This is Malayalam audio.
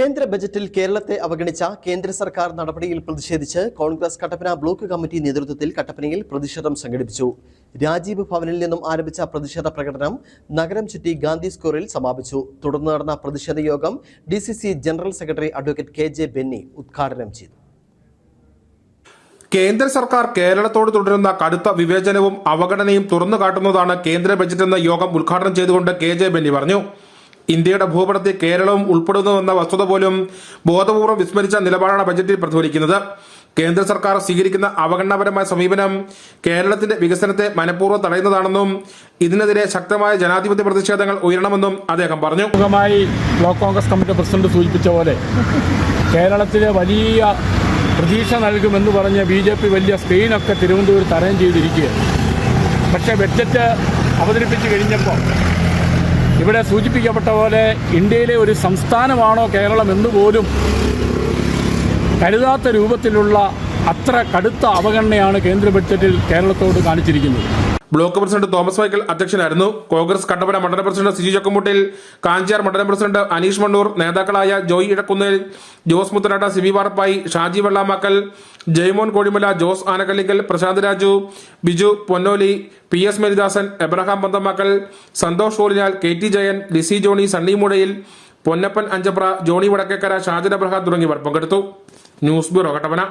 കേന്ദ്ര ബജറ്റിൽ കേരളത്തെ അവഗണിച്ച കേന്ദ്ര സർക്കാർ നടപടിയിൽ പ്രതിഷേധിച്ച് കോൺഗ്രസ് കട്ടപ്പന ബ്ലോക്ക് കമ്മിറ്റി നേതൃത്വത്തിൽ കട്ടപ്പനയിൽ പ്രതിഷേധം സംഘടിപ്പിച്ചു. രാജീവ് ഭവനിൽ നിന്നും ആരംഭിച്ച പ്രതിഷേധ പ്രകടനം നഗരം ചുറ്റി ഗാന്ധി സ്ക്വയറിൽ സമാപിച്ചു. തുടർന്ന് നടന്ന പ്രതിഷേധ യോഗം D general secretary advocate K J Benny ഉദ്ഘാടനം ചെയ്തു. കേന്ദ്ര സർക്കാർ കേരളത്തോട് തുടരുന്ന കടുത്ത വിവേചനവും അവഗണനയും തുറന്നു കാട്ടുന്നതാണ് കേന്ദ്ര എന്ന യോഗം ഉദ്ഘാടനം ചെയ്തുകൊണ്ട് കെ ജെ ബെന്നി പറഞ്ഞു. ഇന്ത്യയുടെ ഭൂപടത്തിൽ കേരളവും ഉൾപ്പെടുന്നുവെന്ന വസ്തുത പോലും ബോധപൂർവം വിസ്മരിച്ച നിലപാടാണ് ബജറ്റിൽ പ്രതിഫലിക്കുന്നത്. കേന്ദ്ര സർക്കാർ സ്വീകരിക്കുന്ന അവഗണനാപരമായ സമീപനം കേരളത്തിന്റെ വികസനത്തെ മനഃപൂർവം തടയുന്നതാണെന്നും ഇതിനെതിരെ ശക്തമായ ജനാധിപത്യ പ്രതിഷേധങ്ങൾ ഉയരണമെന്നും അദ്ദേഹം പറഞ്ഞു. മുഖമായി ബ്ലോക്ക് കോൺഗ്രസ് കമ്മിറ്റി പ്രസിഡന്റ് സൂചിപ്പിച്ച പോലെ കേരളത്തിലെ വലിയ പ്രതീക്ഷ നൽകുമെന്ന് പറഞ്ഞ് ബി ജെ പി വലിയ സ്ക്രീനൊക്കെ തിരുവനന്തപുരത്ത് അറേഞ്ച് ചെയ്തിരിക്കുകയാണ്. പക്ഷേ ബഡ്ജറ്റ് അവതരിപ്പിച്ചു കഴിഞ്ഞപ്പോൾ ഇവിടെ സൂചിപ്പിക്കപ്പെട്ട പോലെ ഇന്ത്യയിലെ ഒരു സംസ്ഥാനമാണോ കേരളം എന്ന് പോലും കരുതാത്ത രൂപത്തിലുള്ള അത്ര കടുത്ത അവഗണനയാണ് കേന്ദ്ര ബഡ്ജറ്റിൽ കേരളത്തോട് കാണിച്ചിരിക്കുന്നത്. ബ്ലോക്ക് പ്രസിഡന്റ് തോമസ് മൈക്കിൾ അധ്യക്ഷനായിരുന്നു. കോൺഗ്രസ് കട്ടപ്പന മണ്ഡലം പ്രസിഡന്റ് സിജി ചക്കുമുട്ടിൽ കാഞ്ചാർ മണ്ഡലം പ്രസിഡന്റ് അനീഷ് മണ്ണൂർ നേതാക്കളായ Joy Idakkunnel Jose Muthanatt Siby Varppayi Shaji Vellamakkal Jaimon Kodimala Jose Anakkallikkal Prashanth Raju Biju Ponnoli P S Maridasan Abraham Panthamakkal Santhosh Olinal K T Jayan Lizy Johny Sunny Mudayil Ponnappan Anchapra Johny Vadakkekara Shajan Abraham തുടങ്ങിയവർ പങ്കെടുത്തു. News bureau Kattappana.